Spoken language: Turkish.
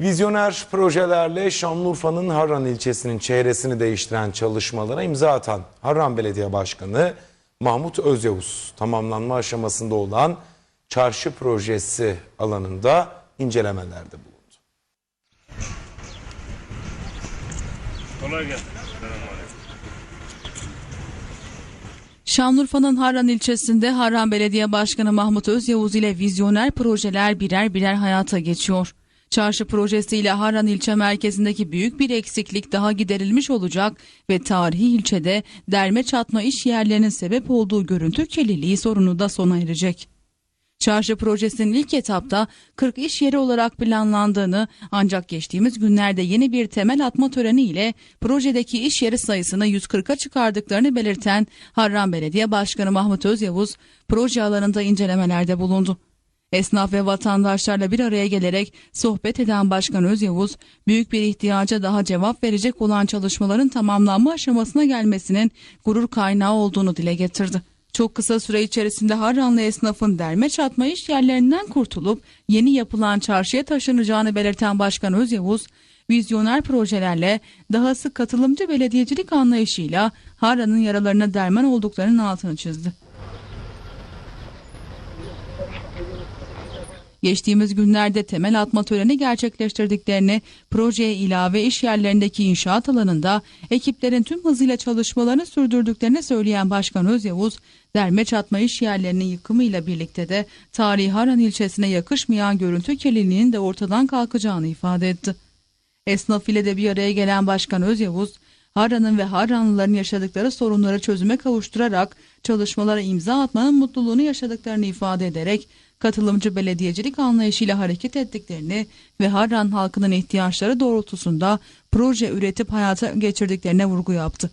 Vizyoner projelerle Şanlıurfa'nın Harran ilçesinin çevresini değiştiren çalışmalara imza atan Harran Belediye Başkanı Mahmut Özyavuz tamamlanma aşamasında olan çarşı projesi alanında incelemelerde bulundu. Kolay gelsin. Şanlıurfa'nın Harran ilçesinde Harran Belediye Başkanı Mahmut Özyavuz ile vizyoner projeler birer birer hayata geçiyor. Çarşı projesiyle Harran ilçe merkezindeki büyük bir eksiklik daha giderilmiş olacak ve tarihi ilçede derme çatma iş yerlerinin sebep olduğu görüntü kirliliği sorunu da sona erecek. Çarşı projesinin ilk etapta 40 iş yeri olarak planlandığını ancak geçtiğimiz günlerde yeni bir temel atma töreni ile projedeki iş yeri sayısını 140'a çıkardıklarını belirten Harran Belediye Başkanı Mahmut Özyavuz proje alanında incelemelerde bulundu. Esnaf ve vatandaşlarla bir araya gelerek sohbet eden Başkan Özyavuz, büyük bir ihtiyaca daha cevap verecek olan çalışmaların tamamlanma aşamasına gelmesinin gurur kaynağı olduğunu dile getirdi. Çok kısa süre içerisinde Harranlı esnafın derme çatma iş yerlerinden kurtulup yeni yapılan çarşıya taşınacağını belirten Başkan Özyavuz, vizyoner projelerle daha sık katılımcı belediyecilik anlayışıyla Harran'ın yaralarına derman olduklarının altını çizdi. Geçtiğimiz günlerde temel atma töreni gerçekleştirdiklerini, projeye ilave iş yerlerindeki inşaat alanında ekiplerin tüm hızıyla çalışmalarını sürdürdüklerini söyleyen Başkan Özyavuz, derme çatma iş yerlerinin yıkımıyla birlikte de tarihi Haran ilçesine yakışmayan görüntü kirliliğinin de ortadan kalkacağını ifade etti. Esnaf ile de bir araya gelen Başkan Özyavuz, Harran'ın ve Harranlıların yaşadıkları sorunları çözüme kavuşturarak çalışmalara imza atmanın mutluluğunu yaşadıklarını ifade ederek katılımcı belediyecilik anlayışıyla hareket ettiklerini ve Harran halkının ihtiyaçları doğrultusunda proje üretip hayata geçirdiklerine vurgu yaptı.